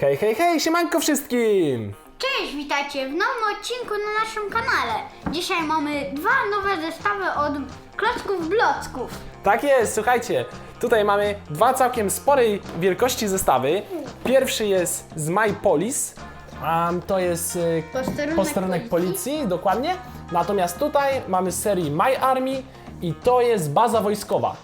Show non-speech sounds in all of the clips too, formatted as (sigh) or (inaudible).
Hej, hej, hej, siemanko wszystkim! Cześć, witajcie w nowym odcinku na naszym kanale. Dzisiaj mamy dwa nowe zestawy od klocków blocków. Tak jest, słuchajcie, tutaj mamy dwa całkiem sporej wielkości zestawy. Pierwszy jest z MyPolis, a to jest y, Posterunek posterunek policji. policji, dokładnie. Natomiast tutaj mamy z serii My Army i to jest baza wojskowa.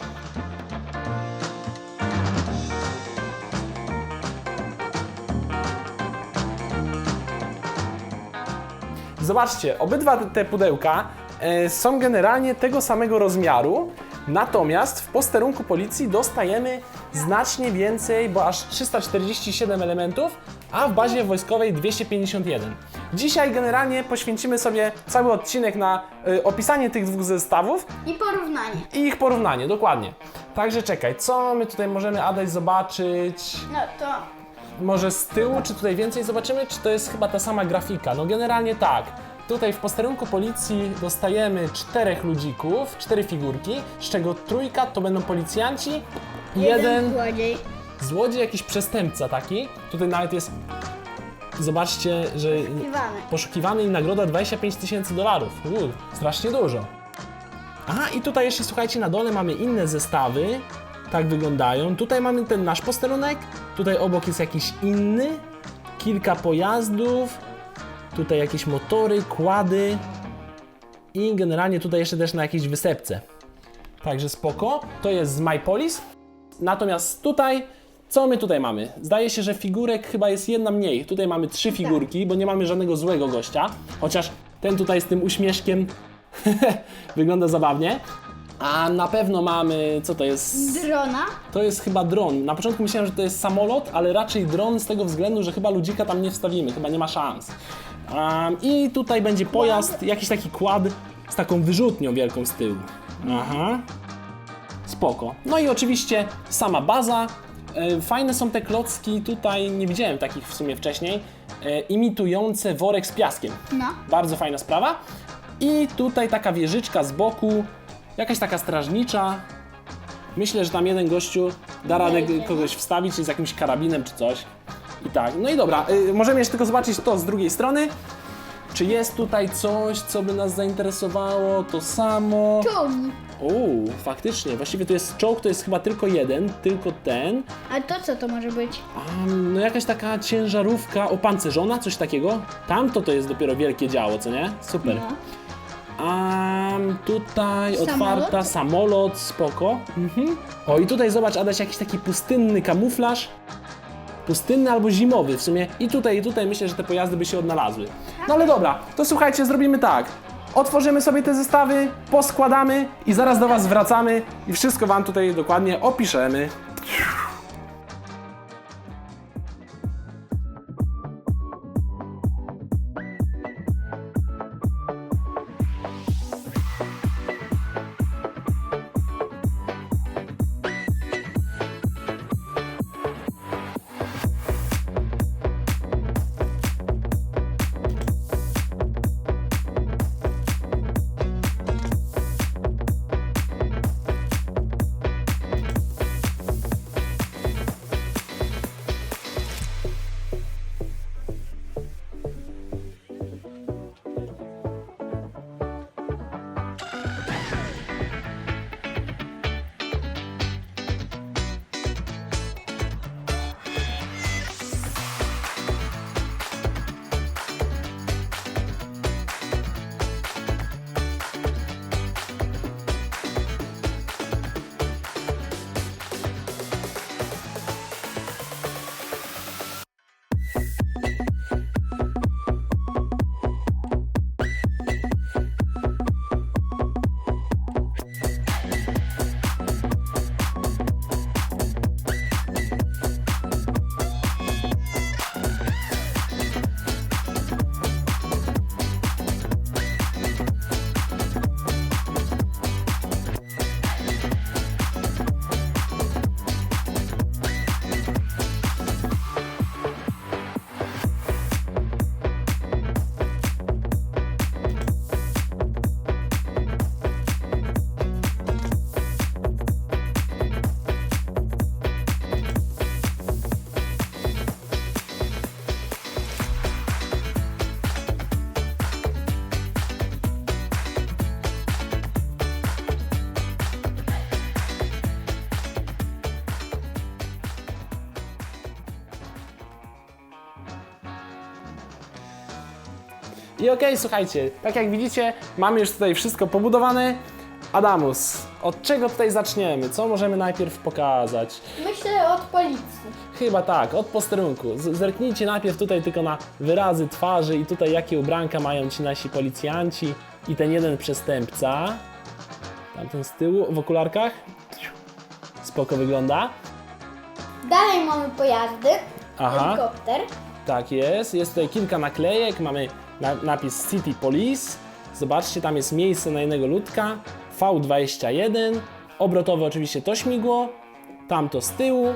Zobaczcie, obydwa te pudełka e, są generalnie tego samego rozmiaru, natomiast w posterunku policji dostajemy znacznie więcej, bo aż 347 elementów, a w bazie wojskowej 251. Dzisiaj generalnie poświęcimy sobie cały odcinek na e, opisanie tych dwóch zestawów I porównanie. i ich porównanie, dokładnie. Także czekaj, co my tutaj możemy Adaś zobaczyć? No to Może z tyłu, czy tutaj więcej zobaczymy, czy to jest chyba ta sama grafika? No generalnie tak. Tutaj w posterunku policji dostajemy czterech ludzików, cztery figurki, z czego trójka to będą policjanci, jeden złodziej. złodziej, jakiś przestępca taki. Tutaj nawet jest, zobaczcie, że Poszukiwany. poszukiwany i nagroda 25 tysięcy dolarów. Uuu, strasznie dużo. Aha, i tutaj jeszcze słuchajcie, na dole mamy inne zestawy. Tak wyglądają. Tutaj mamy ten nasz posterunek, tutaj obok jest jakiś inny, kilka pojazdów, tutaj jakieś motory, kłady i generalnie tutaj jeszcze też na jakiejś wysepce. Także spoko. To jest z MyPolis. Natomiast tutaj, co my tutaj mamy? Zdaje się, że figurek chyba jest jedna mniej. Tutaj mamy trzy figurki, bo nie mamy żadnego złego gościa. Chociaż ten tutaj z tym uśmieszkiem (laughs) wygląda zabawnie. A na pewno mamy, co to jest? Drona. To jest chyba dron. Na początku myślałem, że to jest samolot, ale raczej dron z tego względu, że chyba ludzika tam nie wstawimy, chyba nie ma szans. Um, I tutaj będzie pojazd, jakiś taki kład z taką wyrzutnią wielką z tyłu. Aha. Spoko. No i oczywiście sama baza. E, Fajne są te klocki, tutaj nie widziałem takich w sumie wcześniej, e, imitujące worek z piaskiem. No. Bardzo fajna sprawa. I tutaj taka wieżyczka z boku, jakaś taka strażnicza. Myślę, że tam jeden gościu da radę Wejdzie, kogoś wstawić z jakimś karabinem czy coś. I tak, no i dobra, y, możemy jeszcze tylko zobaczyć to z drugiej strony. Czy jest tutaj coś, co by nas zainteresowało? To samo. Czołgi. Uuu, faktycznie, właściwie to jest czołg, to jest chyba tylko jeden, tylko ten. A to co to może być? A, no jakaś taka ciężarówka opancerzona, coś takiego. Tamto to jest dopiero wielkie działo, co nie? Super. No. A tutaj Samolot? otwarta samolot, spoko. Mhm. O i tutaj zobacz, Adaś, jakiś taki pustynny kamuflaż. Pustynny albo zimowy w sumie. I tutaj, i tutaj myślę, że te pojazdy by się odnalazły. No ale dobra, to słuchajcie, zrobimy tak. Otworzymy sobie te zestawy, poskładamy i zaraz do Was wracamy i wszystko Wam tutaj dokładnie opiszemy. I okej, słuchajcie, tak jak widzicie, mamy już tutaj wszystko pobudowane. Adamus, od czego tutaj zaczniemy? Co możemy najpierw pokazać? Myślę od policji. Chyba tak, od posterunku. Z- Zerknijcie najpierw tutaj tylko na wyrazy twarzy i tutaj jakie ubranka mają ci nasi policjanci i ten jeden przestępca. Tamten z tyłu w okularkach. Spoko wygląda. Dalej mamy pojazdy. Aha. Helikopter. Tak jest. Jest tutaj kilka naklejek. Mamy na, napis City Police. Zobaczcie, tam jest miejsce na jednego ludka. V21. Obrotowe oczywiście to śmigło. Tam to z tyłu.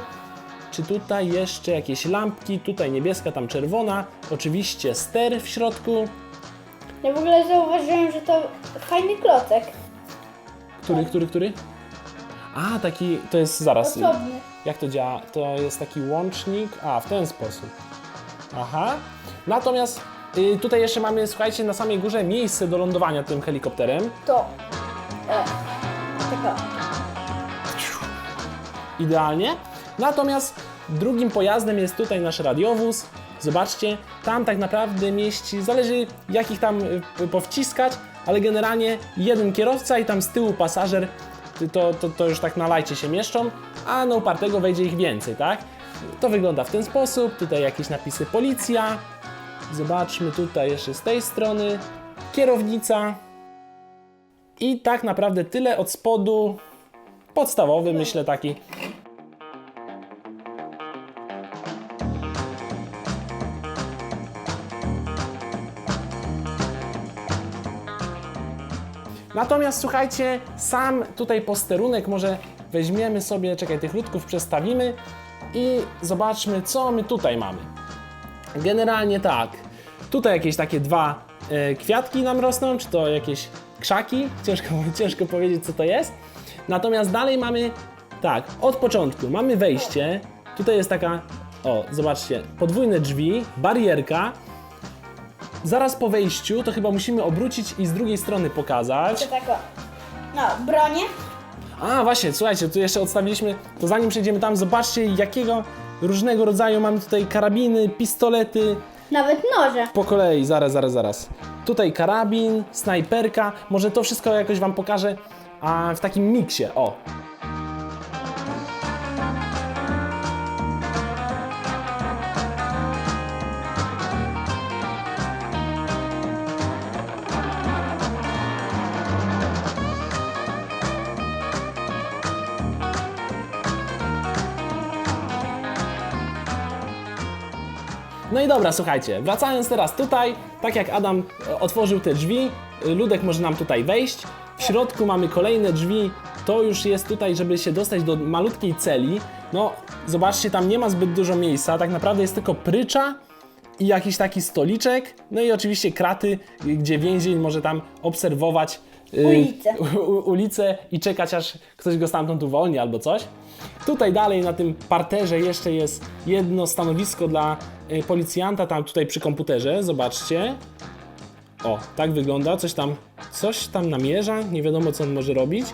Czy tutaj jeszcze jakieś lampki? Tutaj niebieska, tam czerwona. Oczywiście ster w środku. Ja w ogóle zauważyłem, że to fajny klocek. Który, który, który? A, taki, to jest zaraz. Osobny. Jak to działa? To jest taki łącznik. A, w ten sposób. Aha. Natomiast y, tutaj jeszcze mamy, słuchajcie, na samej górze miejsce do lądowania tym helikopterem. To. E, taka. Idealnie. Natomiast drugim pojazdem jest tutaj nasz radiowóz. Zobaczcie, tam tak naprawdę mieści, zależy jakich tam y, powciskać, ale generalnie jeden kierowca i tam z tyłu pasażer, to, to, to już tak na lajcie się mieszczą, a na upartego wejdzie ich więcej, tak? To wygląda w ten sposób, tutaj jakieś napisy policja, zobaczmy tutaj jeszcze z tej strony, kierownica. I tak naprawdę tyle od spodu, podstawowy myślę taki. Natomiast słuchajcie, sam tutaj posterunek może weźmiemy sobie, czekaj, tych ludków przestawimy i zobaczmy, co my tutaj mamy. Generalnie tak, tutaj jakieś takie dwa e, kwiatki nam rosną, czy to jakieś krzaki, ciężko, (laughs) ciężko powiedzieć, co to jest. Natomiast dalej mamy, tak, od początku mamy wejście, tutaj jest taka, o, zobaczcie, podwójne drzwi, barierka, Zaraz po wejściu to chyba musimy obrócić i z drugiej strony pokazać. To tako. No, bronie. A właśnie, słuchajcie, tu jeszcze odstawiliśmy, to zanim przejdziemy tam, zobaczcie jakiego różnego rodzaju mamy tutaj karabiny, pistolety, Nawet noże. po kolei, zaraz, zaraz, zaraz. Tutaj karabin, snajperka, może to wszystko jakoś wam pokażę a, w takim miksie, o. No i dobra, słuchajcie, wracając teraz tutaj, tak jak Adam e, otworzył te drzwi, y, Ludek może nam tutaj wejść. W środku mamy kolejne drzwi, to już jest tutaj, żeby się dostać do malutkiej celi. No, zobaczcie, tam nie ma zbyt dużo miejsca, tak naprawdę jest tylko prycza i jakiś taki stoliczek, no i oczywiście kraty, gdzie więzień może tam obserwować Ulicę. u, ulicę i czekać aż ktoś go stamtąd uwolni albo coś. Tutaj dalej na tym parterze jeszcze jest jedno stanowisko dla policjanta, tam tutaj przy komputerze, zobaczcie. O, tak wygląda, coś tam, coś tam namierza, nie wiadomo co on może robić.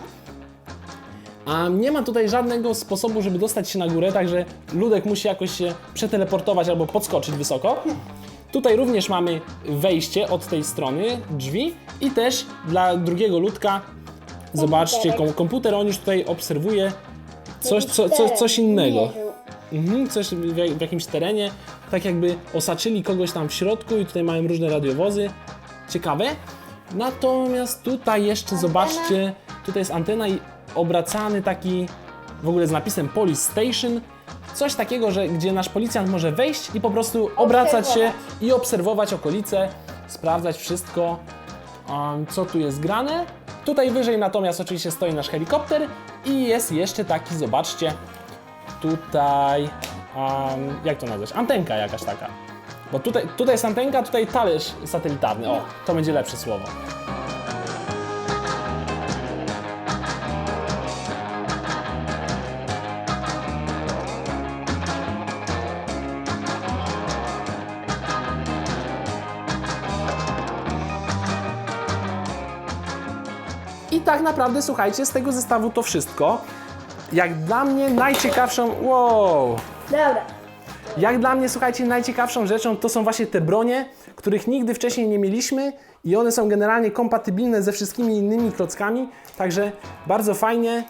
A nie ma tutaj żadnego sposobu, żeby dostać się na górę, także Ludek musi jakoś się przeteleportować albo podskoczyć wysoko. Tutaj również mamy wejście od tej strony, drzwi i też dla drugiego ludka, zobaczcie, komputer on już tutaj obserwuje coś, co, co, coś innego. Mhm, coś w, w jakimś terenie, tak jakby osaczyli kogoś tam w środku i tutaj mają różne radiowozy. Ciekawe. Natomiast tutaj jeszcze zobaczcie, tutaj jest antena i obracany taki w ogóle z napisem Police Station. Coś takiego, że gdzie nasz policjant może wejść i po prostu obracać się i obserwować okolice, sprawdzać wszystko, um, co tu jest grane. Tutaj wyżej natomiast oczywiście stoi nasz helikopter i jest jeszcze taki, zobaczcie, tutaj, um, jak to nazwać, antenka jakaś taka. Bo tutaj, tutaj jest antenka, tutaj talerz satelitarny, o, to będzie lepsze słowo. I tak naprawdę, słuchajcie, z tego zestawu to wszystko. Jak dla mnie najciekawszą, wow, Dobra. Jak dla mnie, słuchajcie, najciekawszą rzeczą to są właśnie te bronie, których nigdy wcześniej nie mieliśmy i one są generalnie kompatybilne ze wszystkimi innymi klockami, także bardzo fajnie.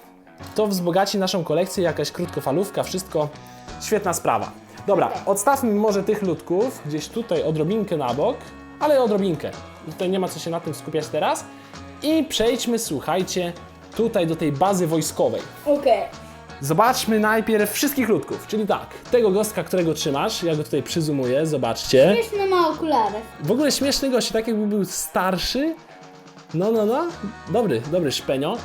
To wzbogaci naszą kolekcję, jakaś krótkofalówka, wszystko. Świetna sprawa. Dobra, odstawmy może tych ludków gdzieś tutaj odrobinkę na bok, ale odrobinkę. Tutaj nie ma co się na tym skupiać teraz. I przejdźmy, słuchajcie, tutaj do tej bazy wojskowej. Okej. Zobaczmy najpierw wszystkich ludków, czyli tak, tego gostka, którego trzymasz, ja go tutaj przyzumuję, zobaczcie. Śmieszny ma okulary. W ogóle śmieszny gość, tak jakby był starszy. No, no, no, dobry, dobry szpenio.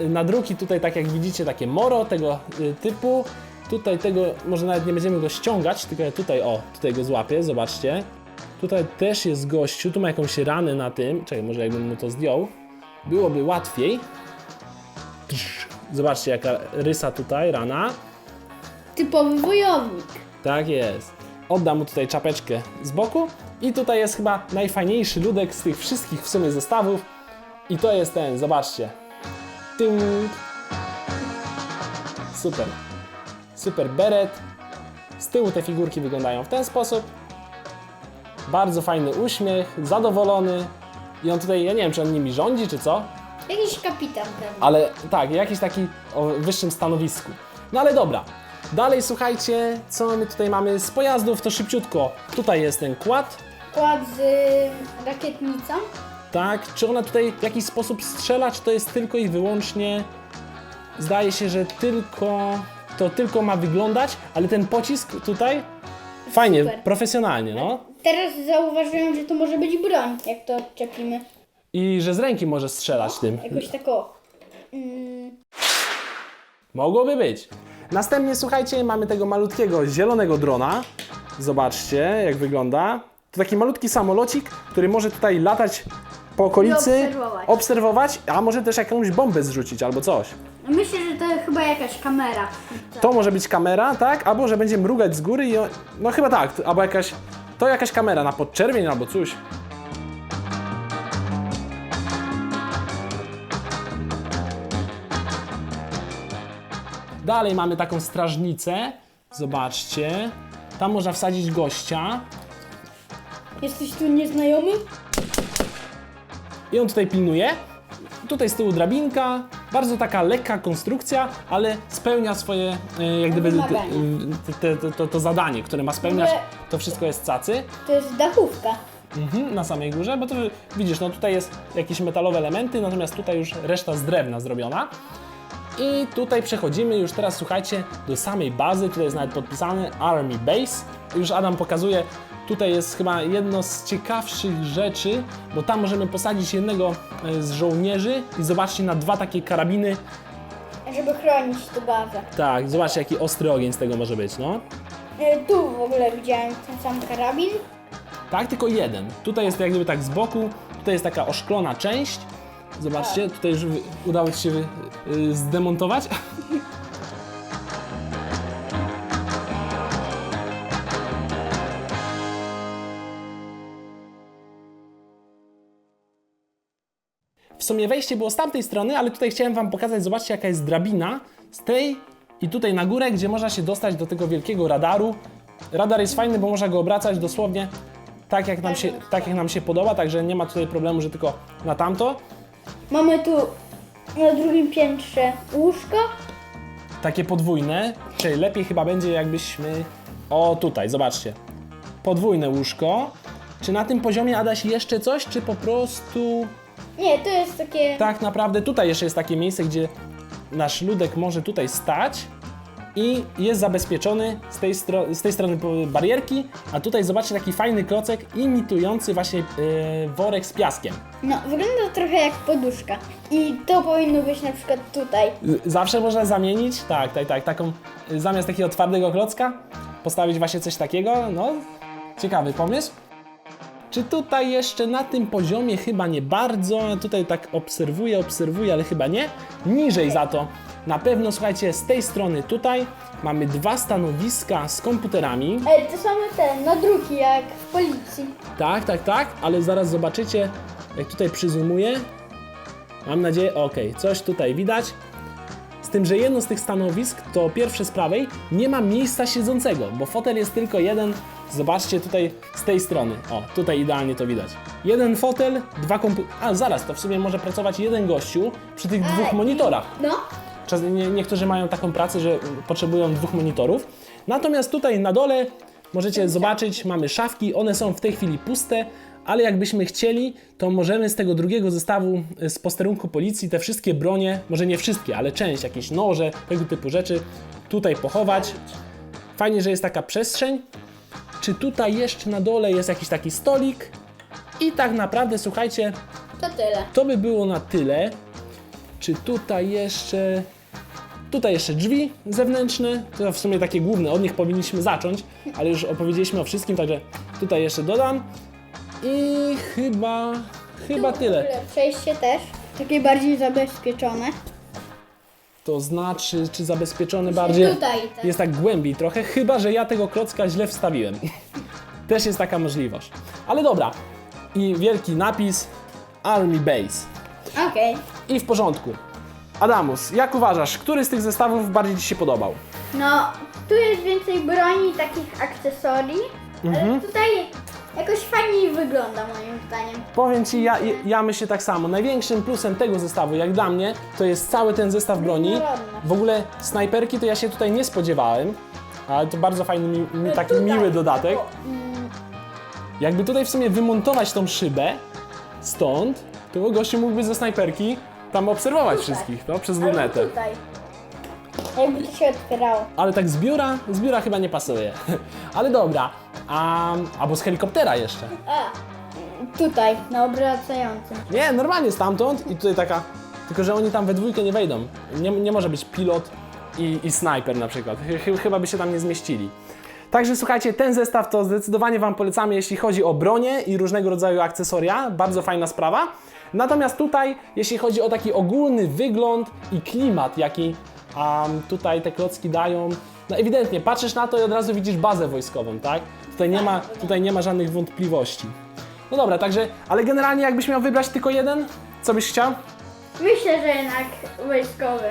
N- Na druki tutaj, tak jak widzicie, takie moro tego y, typu. Tutaj tego, może nawet nie będziemy go ściągać, tylko ja tutaj, o, tutaj go złapię, zobaczcie. Tutaj też jest gościu, tu ma jakąś ranę na tym. Czekaj, może jakbym mu to zdjął, byłoby łatwiej. Zobaczcie, jaka rysa tutaj, rana. Typowy wojownik. Tak jest. Oddam mu tutaj czapeczkę z boku. I tutaj jest chyba najfajniejszy ludek z tych wszystkich w sumie zestawów. I to jest ten, zobaczcie. Tynk. Super. Super beret. Z tyłu te figurki wyglądają w ten sposób. Bardzo fajny uśmiech, zadowolony. I on tutaj, ja nie wiem, czy on nimi rządzi, czy co, Jakiś kapitan pewnie. ale tak, jakiś taki o wyższym stanowisku. No ale dobra. Dalej słuchajcie, co my tutaj mamy z pojazdów, to szybciutko. Tutaj jest ten kład, Kład z y, rakietnicą. tak? Czy ona tutaj w jakiś sposób strzela, czy to jest tylko i wyłącznie... Zdaje się, że tylko... To tylko ma wyglądać, ale ten pocisk tutaj... Fajnie, Super. profesjonalnie, no. Teraz zauważyłem, że to może być broń, jak to odczepimy. I że z ręki może strzelać tym. Jakoś tak o. Mm, Mogłoby być. Następnie słuchajcie, mamy tego malutkiego zielonego drona. Zobaczcie, jak wygląda. To taki malutki samolocik, który może tutaj latać po okolicy, obserwować. obserwować, a może też jakąś bombę zrzucić albo coś. Myślę, że to chyba jakaś kamera. To może być kamera, tak? Albo że będzie mrugać z góry i on... no chyba tak, albo jakaś to jakaś kamera na podczerwień albo coś. Dalej mamy taką strażnicę. Zobaczcie. Tam można wsadzić gościa. Jesteś tu nieznajomy? I on tutaj pilnuje. Tutaj z tyłu drabinka. Bardzo taka lekka konstrukcja, ale spełnia swoje e, jak gdyby te, Wymagania. te, te, to, to zadanie, które ma spełniać. To wszystko jest cacy. To jest dachówka. Mhm, na samej górze, bo to widzisz, no tutaj jest jakieś metalowe elementy, natomiast tutaj już reszta z drewna zrobiona. I tutaj przechodzimy już teraz, słuchajcie, do samej bazy, tutaj jest nawet podpisane Army Base. Już Adam pokazuje, tutaj jest chyba jedno z ciekawszych rzeczy, bo tam możemy posadzić jednego e, z żołnierzy i zobaczcie na dwa takie karabiny. Żeby chronić tę bazę. Tak, zobaczcie jaki ostry ogień z tego może być, no. Y, Tu w ogóle widziałem ten sam karabin. Tak, tylko jeden. Tutaj jest jak gdyby tak z boku, tutaj jest taka oszklona część. Zobaczcie, tutaj już udało Ci się y, zdemontować. W sumie wejście było z tamtej strony, ale tutaj chciałem Wam pokazać, zobaczcie jaka jest drabina z tej i tutaj na górę, gdzie można się dostać do tego wielkiego radaru. Radar jest fajny, bo można go obracać dosłownie tak jak nam się, tak jak nam się podoba, także nie ma tutaj problemu, że tylko na tamto. Mamy tu na drugim piętrze łóżko. Takie podwójne, czyli lepiej chyba będzie jakbyśmy... O tutaj, zobaczcie. Podwójne łóżko. Czy na tym poziomie Adaś jeszcze coś, czy po prostu... Nie, to jest takie. Tak naprawdę tutaj jeszcze jest takie miejsce, gdzie nasz ludek może tutaj stać i jest zabezpieczony z tej, z tej strony barierki, a tutaj zobaczcie taki fajny klocek imitujący właśnie yy, worek z piaskiem. No, wygląda trochę jak poduszka. I to powinno być na przykład tutaj. Zawsze można zamienić, tak, tak, tak, taką, zamiast takiego twardego klocka, postawić właśnie coś takiego, no, ciekawy pomysł. Czy tutaj jeszcze na tym poziomie chyba nie bardzo, tutaj tak obserwuję, obserwuję, ale chyba nie. Niżej za to, na pewno słuchajcie, z tej strony tutaj mamy dwa stanowiska z komputerami. Ej, to same te nadruki jak w policji. Tak, tak, tak, ale zaraz zobaczycie, jak tutaj przyzumuję. Mam nadzieję, ok, coś tutaj widać. Z tym, że jedno z tych stanowisk, to pierwsze z prawej, nie ma miejsca siedzącego, bo fotel jest tylko jeden. Zobaczcie tutaj z tej strony. O, tutaj idealnie to widać. Jeden fotel, dwa komputery. A zaraz, to w sumie może pracować jeden gościu przy tych dwóch monitorach. No. Czas, nie, niektórzy mają taką pracę, że potrzebują dwóch monitorów. Natomiast tutaj na dole możecie zobaczyć, mamy szafki, one są w tej chwili puste, ale jakbyśmy chcieli, to możemy z tego drugiego zestawu y, z posterunku policji te wszystkie bronie, może nie wszystkie, ale część, jakieś noże, tego typu rzeczy tutaj pochować. Fajnie, że jest taka przestrzeń. Czy tutaj jeszcze na dole jest jakiś taki stolik? I tak naprawdę, słuchajcie, To tyle. to by było na tyle. Czy tutaj jeszcze. Tutaj jeszcze drzwi zewnętrzne, to w sumie takie główne, od nich powinniśmy zacząć, ale już opowiedzieliśmy o wszystkim, także tutaj jeszcze dodam. I chyba, chyba tyle. Przejście też. Takie bardziej zabezpieczone. To znaczy, czy zabezpieczony bardziej. Tutaj tak. Jest tak głębiej trochę, chyba że ja tego klocka źle wstawiłem. (laughs) Też jest taka możliwość. Ale dobra. I wielki napis Army Base. Okej. I w porządku. Adamus, jak uważasz, który z tych zestawów bardziej Ci się podobał? No, tu jest więcej broni, takich akcesorii, ale tutaj jakoś fajniej wygląda moim zdaniem. Powiem Ci, ja, ja myślę tak samo. Największym plusem tego zestawu, jak dla mnie, to jest cały ten zestaw broni. W ogóle snajperki to ja się tutaj nie spodziewałem, ale to bardzo fajny, mi, mi, taki Tutaj, miły dodatek. bo, mm, Jakby tutaj w sumie wymontować tą szybę stąd, to gościu mógłby ze snajperki tam obserwować wszystkich, no, przez lunetę. tutaj. Jakby to się otwierało. Ale tak z biura, z biura chyba nie pasuje. (laughs) Ale dobra, a, albo z helikoptera jeszcze. A, tutaj, na obracającym. Nie, normalnie stamtąd i tutaj taka. Tylko, że oni tam we dwójkę nie wejdą. Nie, nie może być pilot i, i snajper na przykład. Chy- Chyba by się tam nie zmieścili. Także słuchajcie, ten zestaw to zdecydowanie Wam polecamy, jeśli chodzi o bronię i różnego rodzaju akcesoria. Bardzo fajna sprawa. Natomiast tutaj, jeśli chodzi o taki ogólny wygląd i klimat, jaki um, tutaj te klocki dają, no ewidentnie patrzysz na to i od razu widzisz bazę wojskową, tak? Tutaj nie ma, tutaj nie ma żadnych wątpliwości. No dobra, także, ale generalnie jakbyś miał wybrać tylko jeden, co byś chciał? Myślę, że jednak wojskowy.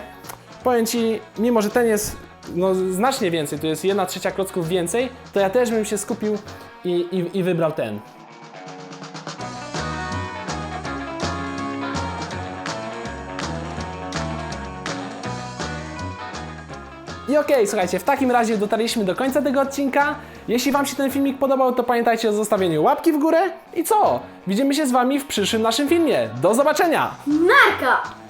Powiem Ci, mimo że ten jest no, znacznie więcej, to jest jedna trzecia klocków więcej, to ja też bym się skupił i, i, i wybrał ten. I okej, słuchajcie, w takim razie dotarliśmy do końca tego odcinka. Jeśli Wam się ten filmik podobał, to pamiętajcie o zostawieniu łapki w górę. I co? Widzimy się z Wami w przyszłym naszym filmie. Do zobaczenia! Narka!